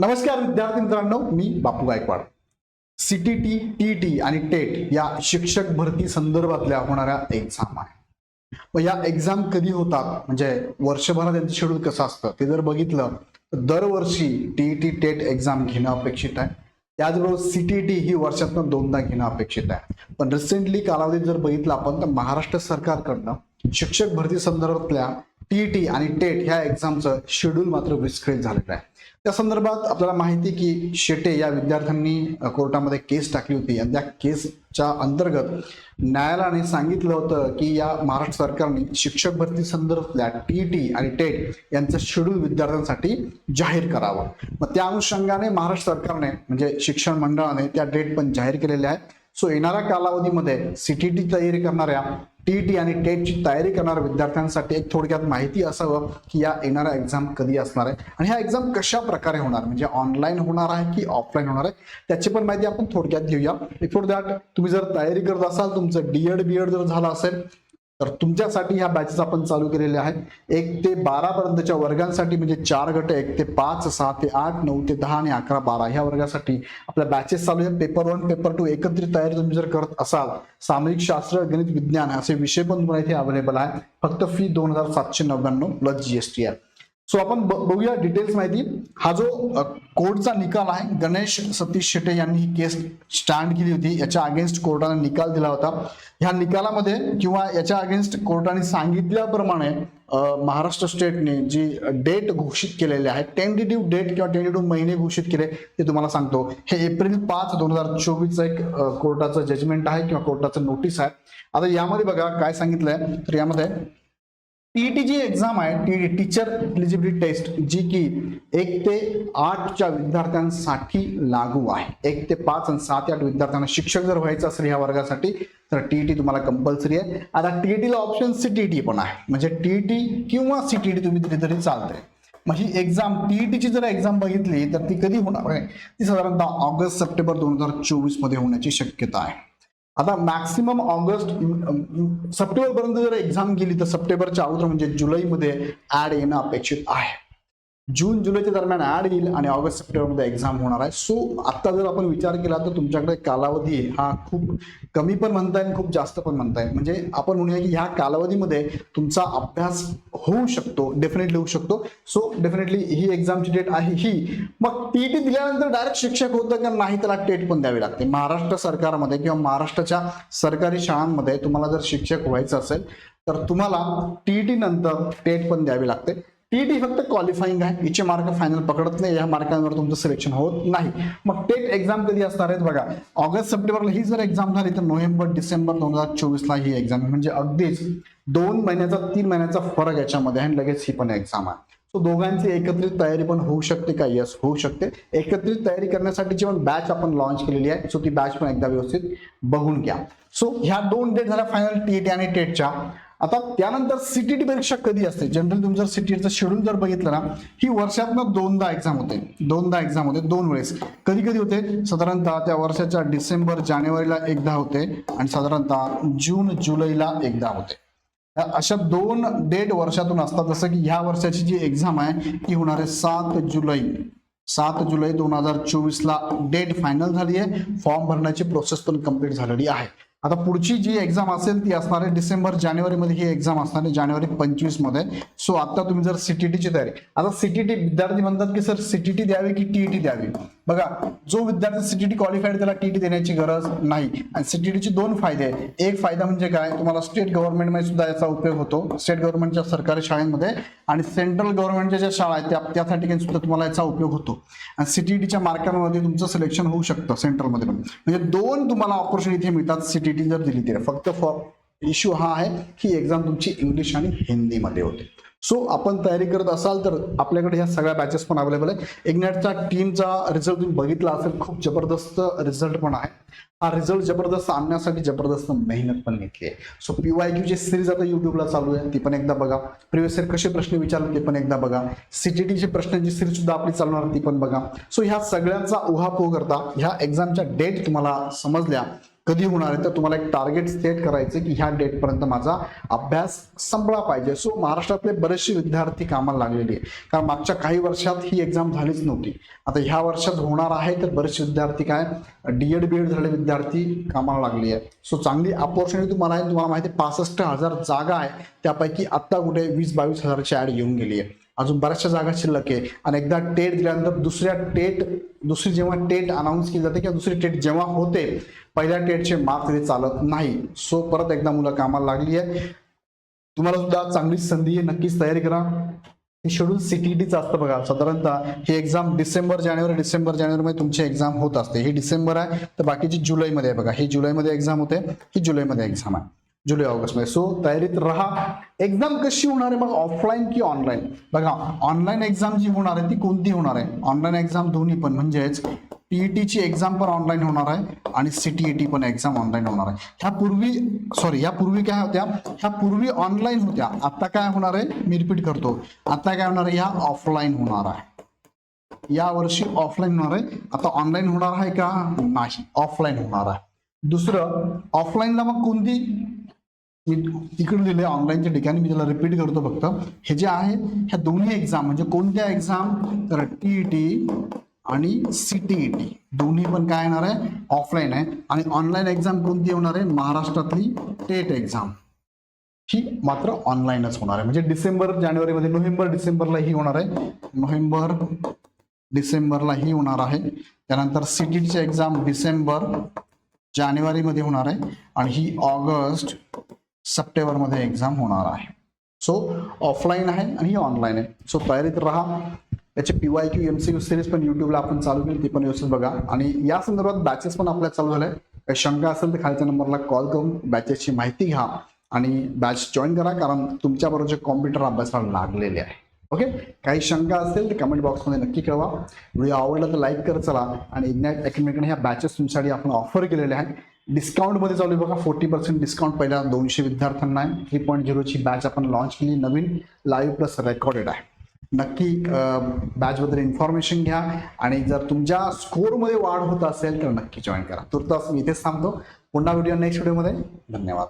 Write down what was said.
नमस्कार विद्यार्थी मित्रांनो मी बापू गायकवाड. सीटीटी टी आणि टेट या शिक्षक भरती संदर्भातल्या होणाऱ्या एक्झाम आहे. मग या एक्झाम कधी होतात? म्हणजे वर्षभरात त्यांचं शेड्यूल कसं असतं? ते जर बघितलं तर दरवर्षी टी टेट एक्झाम घेणं अपेक्षित आहे. त्याचबरोबर सीटीटी ही वर्षातनं दोनदा घेणं अपेक्षित आहे. पण रिसेंटली कालावधीत जर बघितलं आपण तर महाराष्ट्र सरकारकडनं शिक्षक भरती संदर्भातल्या टीईटी आणि टेट ह्या एक्झामचं शेड्यूल मात्र विस्कळीत झालेलं आहे. त्या संदर्भात आपल्याला माहिती की शेटे या विद्यार्थ्यांनी कोर्टामध्ये केस टाकली होती. आणि त्या केसच्या अंतर्गत न्यायालयाने सांगितलं होतं की या महाराष्ट्र सरकारने शिक्षक भरती संदर्भातल्या टीईटी आणि टेट यांचं शेड्यूल विद्यार्थ्यांसाठी जाहीर करावं. मग त्या अनुषंगाने महाराष्ट्र सरकारने म्हणजे शिक्षण मंडळाने त्या डेट पण जाहीर केलेल्या आहेत. सो येणाऱ्या कालावधीमध्ये सीटीटी तयारी करणाऱ्या टीटी आणि टेटची तयारी करणाऱ्या विद्यार्थ्यांसाठी एक थोडक्यात माहिती असावं की या येणाऱ्या एक्झाम कधी असणार आहे आणि ह्या एक्झाम कशा प्रकारे होणार? म्हणजे ऑनलाईन होणार आहे की ऑफलाईन होणार आहे? त्याची पण माहिती आपण थोडक्यात घेऊया. बिफोर दॅट तुम्ही जर तयारी करत असाल तुमचं डीएड बीएड जर झालं असेल तर तुमच्यासाठी ह्या बॅचेस आपण चालू केलेल्या आहेत. एक ते बारा पर्यंतच्या वर्गांसाठी म्हणजे चार गट एक ते पाच सहा ते आठ नऊ ते दहा आणि अकरा बारा ह्या वर्गासाठी आपल्या बॅचेस चालू आहेत. पेपर वन पेपर टू एकत्रित तयारी तुम्ही जर करत असाल सामाजिक शास्त्र गणित विज्ञान असे विषय पण तुम्हाला इथे अवेलेबल आहे फक्त फी दोन हजार सातशे नव्याण्णव प्लस जीएसटी आहे. सो आपण बघूया डिटेल्स माहिती. हा जो कोर्टचा निकाल आहे गणेश सतीश शेटे यांनी ही केस स्टँड केली होती. याच्या अगेन्स्ट कोर्टाने निकाल दिला होता. ह्या निकालामध्ये किंवा याच्या अगेन्स्ट कोर्टाने सांगितल्याप्रमाणे महाराष्ट्र स्टेटने जी डेट घोषित केलेली आहे टेंटेटिव्ह डेट किंवा टेंटेटिव्ह महिने घोषित केले ते तुम्हाला सांगतो. हे एप्रिल पाच दोन हजार चोवीसचं एक कोर्टाचं जजमेंट आहे किंवा कोर्टाचं नोटीस आहे. आता यामध्ये बघा काय सांगितलंय. तर यामध्ये टीईटी जी एक्झाम आहे. टी टीचर एलिजिबिलिटी टेस्ट जी की एक ते आठच्या विद्यार्थ्यांसाठी लागू आहे. एक ते पाच आणि सात आठ विद्यार्थ्यांना शिक्षक जर व्हायचं असेल ह्या वर्गासाठी तर टीईटी तुम्हाला कंपल्सरी आहे. आता टीईटीला ऑप्शन सीटीटी पण आहे. म्हणजे टीईटी किंवा सीटीटी तुम्ही तरी तरी चालते म्हणजे मग ही एक्झाम टीईटीची जर एक्झाम बघितली तर ती कधी होणार आहे ती साधारणतः ऑगस्ट सप्टेंबर दोन हजार चोवीसमध्ये होण्याची शक्यता आहे. आता मॅक्सिमम ऑगस्ट सप्टेंबर पर्यंत जर एक्झाम गेली तर सप्टेंबरच्या अगोदर म्हणजे जुलैमध्ये ऍड येणं अपेक्षित आहे. जून जुलैच्या दरम्यान ऍड येईल आणि ऑगस्ट सप्टेंबरमध्ये एक्झाम होणार आहे. सो आता जर आपण विचार केला तर तुमच्याकडे कालावधी हा खूप कमी पण म्हणता येईल खूप जास्त पण म्हणता येईल म्हणजे आपण म्हणूया की ह्या कालावधीमध्ये तुमचा अभ्यास होऊ शकतो डेफिनेटली होऊ शकतो. सो डेफिनेटली ही एक्झामची डेट आहे ही. मग टीटी दिल्यानंतर डायरेक्ट शिक्षक होतं का नाही त्याला टेट पण द्यावी लागते. महाराष्ट्र सरकारमध्ये किंवा महाराष्ट्राच्या सरकारी शाळांमध्ये तुम्हाला जर शिक्षक व्हायचं असेल तर तुम्हाला टीईटी नंतर टेट पण द्यावी लागते. टी फक्त क्वालिफाईंग आहे. हिचे मार्क फायनल पकडत नाही. या मार्कांवर तुमचं सिलेक्शन होत नाही. मग टेट एक्झाम कधी असणार आहेत बघा. ऑगस्ट सप्टेंबरला ही जर एक्झाम झाली तर नोव्हेंबर डिसेंबर दोन हजार चोवीसला ही एक्झाम म्हणजे अगदीच दोन महिन्याचा तीन महिन्याचा फरक याच्यामध्ये आहे. आणि लगेच ही पण एक्झाम आहे. सो दोघांची एकत्रित तयारी पण होऊ शकते का? यस होऊ शकते. एकत्रित तयारी करण्यासाठीची पण बॅच आपण लॉन्च केलेली आहे. सो ती बॅच पण एकदा व्यवस्थित बघून घ्या. सो ह्या दोन डेट झाल्या फायनल टी आणि टेटच्या. आता त्यानंतर सीटीटी परीक्षा कधी असते? जनरल तुम्ही जर सीटीचं शेड्यूल जर बघितलं ना ही वर्षातनं दोनदा एक्झाम होते. दोनदा एक्झाम होते दोन वेळेस. कधी कधी होते? साधारणतः त्या वर्षाच्या डिसेंबर जानेवारीला एकदा होते आणि साधारणतः जून जुलैला एकदा होते. अशा दोन डेट वर्षातून असतात. जसं की ह्या वर्षाची जी एक्झाम आहे ती होणार आहे सात जुलै. सात जुलै दोन हजार चोवीसला डेट फायनल झाली आहे. फॉर्म भरण्याची प्रोसेस पण कंप्लीट झालेली आहे. आता पुढची जी एक्झाम असेल ती असणार आहे डिसेंबर जानेवारीमध्ये. ही एक्झाम असणार आहे जानेवारी पंचवीसमध्ये सो आता तुम्ही जर सीटीटीची तयारी आता सीटीटी विद्यार्थी म्हणतात की सर सीटीटी द्यावी की टीईटी द्यावी? बघा जो विद्यार्थी सीटीटी क्वालिफाईड त्याला टीईटी देण्याची गरज नाही. आणि सीटीटीचे दोन फायदे आहेत. एक फायदा म्हणजे काय? तुम्हाला स्टेट गव्हर्नमेंटमध्ये सुद्धा याचा उपयोग होतो. स्टेट गव्हर्नमेंटच्या सरकारी शाळांमध्ये आणि सेंट्रल गव्हर्नमेंटच्या ज्या शाळा आहेत त्या त्या ठिकाणी सुद्धा तुम्हाला याचा उपयोग होतो. आणि सीटीटीच्या मार्कांमध्ये तुमचं सिलेक्शन होऊ शकतं सेंट्रलमध्ये पण. म्हणजे दोन तुम्हाला ऑपॉर्च्युनिटी मिळतात सीटीटी जर दिली तर. फक्त फॉर इश्यू हा आहे की एक्झाम तुमची इंग्लिश आणि हिंदीमध्ये होते. सो आपण तयारी करत असाल तर आपल्याकडे ह्या सगळ्या बॅचेस पण अवेलेबल आहे इग्नॅटचा टीमचा रिझल्ट तुम्ही बघितला असेल खूप जबरदस्त रिझल्ट पण आहे. हा रिझल्ट जबरदस्त आणण्यासाठी जबरदस्त मेहनत पण घेतली आहे. सो पीवाय क्यूची सिरीज आता युट्यूबला चालू आहे. ती पण एकदा बघा. प्रिव्हियस इयर कसे प्रश्न विचारले ते पण एकदा बघा. सीटीटीचे प्रश्नांची सिरीज सुद्धा आपली चालणार ती पण बघा. सो ह्या सगळ्यांचा उहापोह करता ह्या एक्झामच्या डेट तुम्हाला समजल्या. कधी होणार आहे तर तुम्हाला एक टार्गेट सेट करायचं की ह्या डेटपर्यंत माझा अभ्यास संपला पाहिजे. सो महाराष्ट्रातले बरेचसे विद्यार्थी कामाला लागलेले आहे कारण मागच्या काही वर्षात ही एक्झाम झालीच नव्हती. आता ह्या वर्षात होणार आहे तर बरेचसे विद्यार्थी काय डी एड बी एड झालेले विद्यार्थी कामाला लागली आहे सो चांगली अपॉर्च्युनिटी तुम्हाला आहे तुम्हाला माहिती आहे पासष्ट हजार जागा आहे. त्यापैकी आत्ता कुठे वीस बावीस हजारची ॲड येऊन गेली आहे. अजून बऱ्याचशा जागा शिल्लक आहे. आणि एकदा टेट दिल्यानंतर दुसऱ्या टेट दुसरी जेव्हा टेट अनाऊन्स केली जाते किंवा दुसरी टेट जेव्हा होते पहिल्या टेटचे मार्क तिथे चालत नाही. सो परत एकदा मुलं कामाला लागली आहे. तुम्हाला सुद्धा चांगली संधी आहे नक्कीच तयारी करा. हे शेड्यूल सीटीईटीचं असतं बघा. साधारणतः ही एक्झाम डिसेंबर जानेवारी डिसेंबर जानेवारीमध्ये तुमची एक्झाम होत असते. ही डिसेंबर आहे तर बाकीची जुलैमध्ये आहे बघा. ही जुलैमध्ये एक्झाम होते ही जुलैमध्ये एक्झाम आहे. जुलै ऑगस्टमध्ये सो तयारीत राहा. एक्झाम कशी होणार आहे मग ऑफलाईन की ऑनलाईन बघा ऑनलाईन एक्झाम जी होणार आहे ती कोणती होणार आहे? ऑनलाईन एक्झाम दोन्ही पण. म्हणजेच टीईटीची एक्झाम पण ऑनलाईन होणार आहे आणि सीटीईटी पण एक्झाम ऑनलाईन होणार आहे. ह्या पूर्वी सॉरी ह्या पूर्वी काय होत्या? ह्या पूर्वी ऑनलाईन होत्या. आता काय होणार आहे? मी रिपीट करतो. आता काय होणार आहे? ह्या ऑफलाईन होणार आहे. या वर्षी ऑफलाईन होणार आहे. आता ऑनलाईन होणार आहे का? नाही ऑफलाईन होणार आहे. दुसरं ऑफलाईनला मग कोणती? मी तिकडे दिले ऑनलाईनच्या ठिकाणी मी त्याला रिपीट करतो फक्त. हे जे आहे ह्या दोन्ही एक्झाम म्हणजे कोणत्या एक्झाम तर टीईटी आणि सीटीईटी दोन्ही पण काय येणार आहे? ऑफलाईन आहे. आणि ऑनलाईन एक्झाम कोणती होणार आहे? महाराष्ट्रातली टेट एक्झाम ही मात्र ऑनलाईनच होणार आहे. म्हणजे डिसेंबर जानेवारीमध्ये नोव्हेंबर डिसेंबरला ही होणार आहे. नोव्हेंबर डिसेंबरला ही होणार आहे. त्यानंतर सीटीची एक्झाम डिसेंबर जानेवारीमध्ये होणार आहे. आणि ही ऑगस्ट सप्टेंबरमध्ये एक्झाम होणार आहे. सो ऑफलाईन आहे आणि ही ऑनलाईन आहे. सो तयारीत राहा. त्याचे P Y Q M C Q series पण युट्यूबला आपण चालू केली ती पण व्यवस्थित बघा. आणि या संदर्भात बॅचेस पण आपल्या चालू झाल्या काही शंका असेल तर खालच्या नंबरला कॉल करून बॅचेसची माहिती घ्या. आणि बॅच जॉईन करा कारण तुमच्याबरोबर जे कॉम्प्युटर अभ्यासाला लागलेले आहे. ओके काही शंका असेल तर कमेंट बॉक्समध्ये नक्की कळवा. व्हिडिओ आवडला तर लाईक करत चला. आणि इग्नॅट अकॅडमीकडे ह्या बॅचेस तुमच्यासाठी आपण ऑफर केलेले आहेत. डिस्काउंटमध्ये चालू आहे बघा. फोर्टी पर्सेंट डिस्काउंट पहिल्या दोनशे विद्यार्थ्यांना आहे. थ्री पॉईंट झिरोची बॅच आपण लॉन्च केली. नवीन लाईव्ह प्लस रेकॉर्डेड आहे. नक्की बॅचबद्दल इन्फॉर्मेशन घ्या. आणि जर तुमच्या स्कोरमध्ये वाढ होत असेल तर नक्की जॉईन करा. तुर्तास मी इथेच थांबतो. पुन्हा व्हिडिओ नेक्स्ट व्हिडिओमध्ये धन्यवाद.